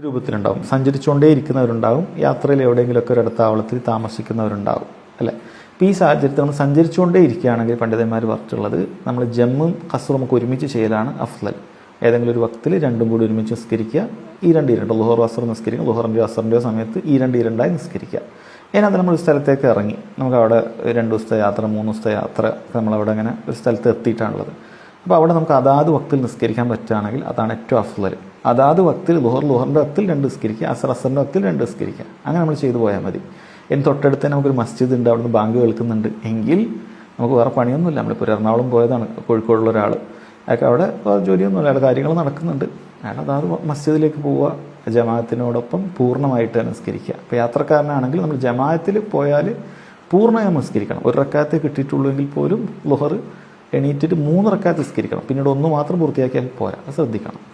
രൂപത്തിലുണ്ടാവും. സഞ്ചരിച്ചുകൊണ്ടേ ഇരിക്കുന്നവരുണ്ടാവും യാത്രയിൽ എവിടെയെങ്കിലുമൊക്കെ ഒരു അടുത്താവളത്തിൽ താമസിക്കുന്നവരുണ്ടാവും. അല്ലേ? അപ്പോൾ ഈ സാഹചര്യത്തിൽ നമ്മൾ സഞ്ചരിച്ചുകൊണ്ടേ ഇരിക്കുകയാണെങ്കിൽ പണ്ഡിതന്മാർ പറഞ്ഞിട്ടുള്ളത് നമ്മൾ ജമ്മും ഖസറും നമുക്ക് ഒരുമിച്ച് ചെയ്യലാണ് അഫ്ലൽ ഏതെങ്കിലും ഒരു വക്തിൽ രണ്ടും കൂടി ഒരുമിച്ച് നിസ്കരിക്കുക. ഈ രണ്ട് ഇരണ്ട് ലുഹർ വസ്ത്രം നിസ്കരിക്കുക ലുഹറിന്റെയോ അസറിന്റെയോ സമയത്ത് ഈ രണ്ട് ഇരണ്ടായി നിസ്കരിക്കുക. അതിനകത്ത് നമ്മൾ ഒരു സ്ഥലത്തേക്ക് ഇറങ്ങി. നമുക്ക് അവിടെ രണ്ട് ദിവസത്തെ യാത്ര മൂന്ന് ദിവസത്തെ യാത്ര നമ്മളവിടെ അങ്ങനെ ഒരു സ്ഥലത്ത് എത്തിയിട്ടാണുള്ളത്. അപ്പോൾ അവിടെ നമുക്ക് അതാത് വക്തിൽ നിസ്കരിക്കാൻ പറ്റുകയാണെങ്കിൽ അതാണ് ഏറ്റവും അഫ്ലർ അതാത് വക്തിൽ ലുഹർ ലുഹറിന്റെ വക്തിൽ രണ്ട് നിസ്കരിക്കുക അസർ അസറിന്റെ വക്തിൽ രണ്ട് നിസ്കരിക്കുക. അങ്ങനെ നമ്മൾ ചെയ്തു പോയാൽ മതി. ഇനി തൊട്ടടുത്ത് തന്നെ നമുക്കൊരു മസ്ജിദ് ഉണ്ട് അവിടുന്ന് ബാങ്ക് കേൾക്കുന്നുണ്ട്. എങ്കിൽ നമുക്ക് വേറെ പണിയൊന്നുമില്ല. നമ്മളിപ്പോൾ ഒരു എറണാകുളം പോയതാണ് കോഴിക്കോടുള്ള ഒരാൾ അയാൾക്ക് അവിടെ ജോലിയൊന്നുമില്ല. അയാളുടെ കാര്യങ്ങൾ നടക്കുന്നുണ്ട്. അയാൾ അതാത് മസ്ജിദിലേക്ക് പോവുക ജമാഅത്തിനോടൊപ്പം പൂർണമായിട്ട് നിസ്കരിക്കുക. അപ്പോൾ യാത്രക്കാരനാണെങ്കിൽ നമ്മൾ ജമാഅത്തിൽ പോയാൽ പൂർണമായി നമസ്കരിക്കണം ഒരു റക്കാത്തെ കിട്ടിയിട്ടുള്ളൂ എങ്കിൽ പോലും ലുഹർ എണീറ്റിട്ട് മൂന്ന് നിസ്കരിക്കണം. പിന്നീട് ഒന്ന് മാത്രം പൂർത്തിയാക്കിയാൽ പോരാ. ശ്രദ്ധിക്കണം.